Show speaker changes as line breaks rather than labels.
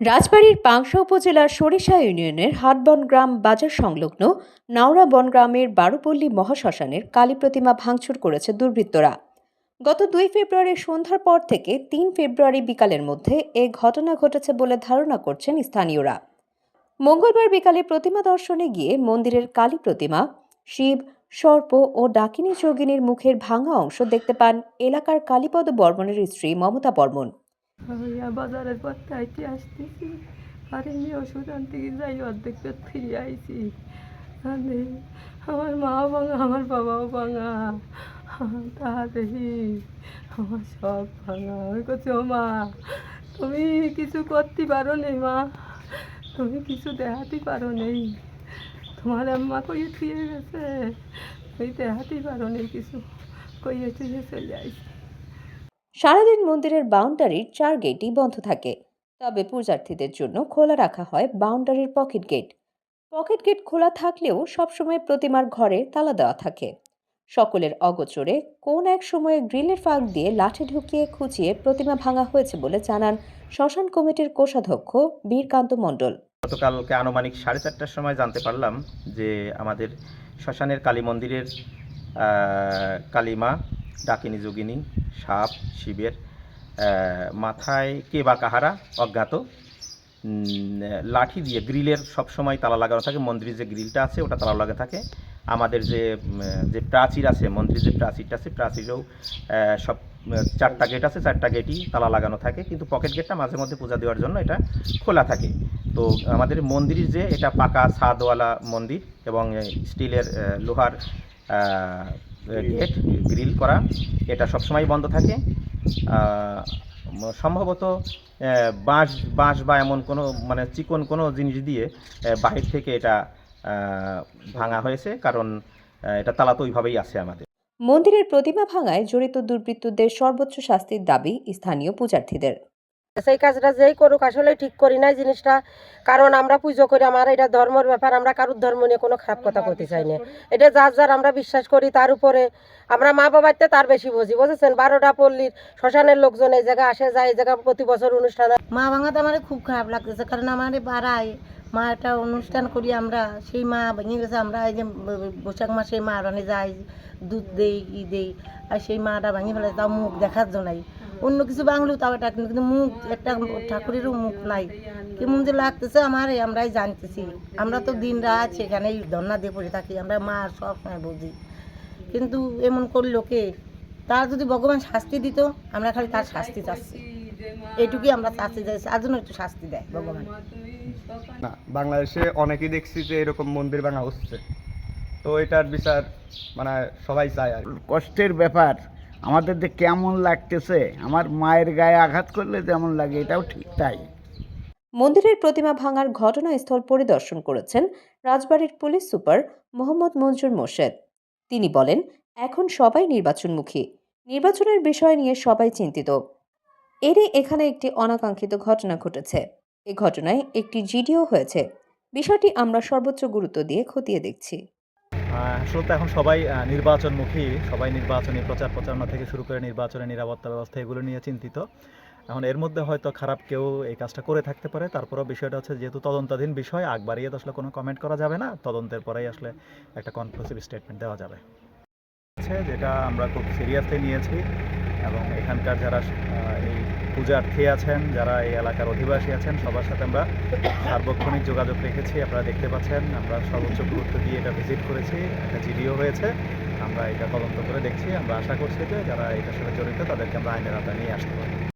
রাজবাড়ীর পাংশা উপজেলার সরিষা ইউনিয়নের হাটবন গ্রাম বাজার সংলগ্ন নাওড়া বন গ্রামের বারুপল্লী মহাশ্মশানের কালী প্রতিমা ভাঙচুর করেছে দুর্বৃত্তরা। গত দুই ফেব্রুয়ারি সন্ধ্যার পর থেকে তিন ফেব্রুয়ারি বিকালের মধ্যে এ ঘটনা ঘটেছে বলে ধারণা করছেন স্থানীয়রা। মঙ্গলবার বিকালে প্রতিমা দর্শনে গিয়ে মন্দিরের কালী প্রতিমা, শিব, সর্প ও ডাকিনী যোগিনীর মুখের ভাঙা অংশ দেখতে পান এলাকার কালীপদ বর্মনের স্ত্রী মমতা বর্মন
বাজারের পর তাইতে আসতেছি? এমনি ওষুধ আনতে গিয়ে যাই, অর্ধেক পেট ফিরে আইছি। আমার মা ভাঙা, আমার বাবাও ভাঙা। তা দেখি আমার সব ভাঙা। আমি করছি ও মা, তুমি কিছু করতে পারো নেই মা? তুমি কিছু দেখাতে পারো নেই তোমার আম্মা কইয়ে থুয়ে গেছে। তুমি দেখাতে পারো নেই কিছু? কইয়ে থুয়ে চলে আইছি।
সারাদিন মন্দিরের বাউন্ডারির চার গেটই বন্ধ থাকে। তবে পূজার্থীদের জন্য খোলা রাখা হয় বাউন্ডারির পকেট গেট পকেট গেট খোলা থাকলেও সবসময় প্রতিমার ঘরে তালা দেওয়া থাকে। সকলের অগোচরে কোন এক সময়ে গ্রিলের ফাঁক দিয়ে লাঠি ঢুকিয়ে খুঁচিয়ে প্রতিমা ভাঙা হয়েছে বলে জানান শ্মশান কমিটির কোষাধ্যক্ষ বীরকান্ত মণ্ডল।
গতকালকে আনুমানিক সাড়ে চারটার সময় জানতে পারলাম যে আমাদের শ্মশানের কালী মন্দিরের কালীমা ডাকিনী, যোগিনী, সাপ, শিবের মাথায় কে বা কাহারা, অজ্ঞাত। লাঠি দিয়ে গ্রিলের সবসময় তালা লাগানো থাকে, মন্দিরের যে গ্রিলটা আছে ওটা তালা লাগা থাকে। আমাদের যে যে প্রাচীর আছে, মন্দিরের যে প্রাচীরটা আছে, প্রাচীরেও সব চারটা গেট আছে, চারটা গেটই তালা লাগানো থাকে। কিন্তু পকেট গেটটা মাঝে মধ্যে পূজা দেওয়ার জন্য এটা খোলা থাকে। তো আমাদের মন্দির যে, এটা পাকা ছাদওয়ালা মন্দির এবং স্টিলের লোহার গেট গ্রিল করা, এটা সবসময় বন্ধ থাকে। সম্ভবত বাঁশ বাঁশ বা এমন কোনো মানে চিকন কোনো জিনিস দিয়ে বাহির থেকে এটা ভাঙা হয়েছে, কারণ এটা তালা তো ওইভাবেই আছে আমাদের।
মন্দিরের প্রতিমা ভাঙায় জড়িত দুর্বৃত্তদের সর্বোচ্চ শাস্তির দাবি স্থানীয় পূজার্থীদের।
সেই কাজটা যেই করুক আসলে ঠিক করি নাই জিনিসটা। কারণ আমরা পুজো করি আমার এটা ধর্মের ব্যাপার আমরা কারোর ধর্ম নিয়ে কোনো খারাপ কথা করতে চাই না। এটা যার যার আমরা বিশ্বাস করি তার উপরে আমরা মা বাবাতে তার বেশি বুঝি বুঝেছেন? বারোটা পল্লীর শ্মশানের লোকজন এই জায়গায় আসে যায় এই জায়গায় প্রতি বছর অনুষ্ঠান হয়।
মা ভাঙাতে আমার খুব খারাপ লাগতেছে কারণ আমার পাড়ায় মা একটা অনুষ্ঠান করি আমরা সেই মা ভেঙে গেছে আমরা এই যে বৈশাখ মাসে মা রানে যাই দুধ দেই ই দেই আর সেই মাটা ভাঙে ফেলে তাও মুখ দেখার জন্য নাই অন্য কিছু বাংলেও তাও এটা কিন্তু মুখ একটা ঠাকুরেরও মুখ নাই। কেমন যে লাগতেছে আমার আমরাই জানতেছি। আমরা তো দিন রাত সেখানেই ধর্না দিয়ে পড়ে থাকি আমরা মা সব সময় বুঝি। কিন্তু এমন করল কে? তার যদি ভগবান শাস্তি দিত আমরা খালি তার শাস্তি চাচ্ছি। এটুকুই আমরা চাচ্ছি যে তার জন্য একটু শাস্তি দেয় ভগবান।
না বাংলাদেশে অনেকেই দেখছি যে এরকম মন্দির ভাঙা হচ্ছে। তো এটার বিচার মানে সবাই চায় আর
কষ্টের ব্যাপার। আমাদের যে কেমন লাগতেছে, আমার মায়ের গায়ে আঘাত করলে যেমন লাগে, এটাও ঠিক তাই।
মন্দিরের প্রতিমা ভাঙার ঘটনাস্থল পরিদর্শন করেছেন রাজবাড়ির পুলিশ সুপার মোহাম্মদ মঞ্জুর মোর্শেদ। তিনি বলেন, এখন সবাই নির্বাচনমুখী। নির্বাচনের বিষয় নিয়ে সবাই চিন্তিত। এরই এখানে একটি অনাকাঙ্ক্ষিত ঘটনা ঘটেছে। এ ঘটনায় একটি জিডিও হয়েছে। বিষয়টি আমরা সর্বোচ্চ গুরুত্ব দিয়ে খতিয়ে দেখছি।
আসলে তো এখন সবাই নির্বাচনমুখী, সবাই নির্বাচনী প্রচার প্রচারণা থেকে শুরু করে নির্বাচনের নিরাপত্তা ব্যবস্থা এগুলো নিয়ে চিন্তিত। এখন এর মধ্যে হয়তো খারাপ কেউ এই কাজটা করে থাকতে পারে। তারপরেও বিষয়টা হচ্ছে যেহেতু তদন্তাধীন বিষয়, আগ বাড়িয়ে তো আসলে কোনো কমেন্ট করা যাবে না। তদন্তের পরেই আসলে একটা কনক্লুসিভ স্টেটমেন্ট দেওয়া যাবে। যেটা আমরা খুব সিরিয়াসলি নিয়েছি এবং এখানকার যারা পূজার্থী আছেন, যারা এই এলাকার অধিবাসী আছেন, সবার সাথে আমরা সার্বক্ষণিক যোগাযোগ রেখেছি। আপনারা দেখতে পাচ্ছেন, আমরা সর্বোচ্চ গুরুত্ব দিয়ে এটা ভিজিট করেছি, একটা জিডিও হয়েছে, আমরা এটা তদন্ত করে দেখছি। আমরা আশা করছি যে যারা এটার সাথে জড়িত, তাদেরকে আমরা আইনের আওতায় নিয়ে আসতে পারি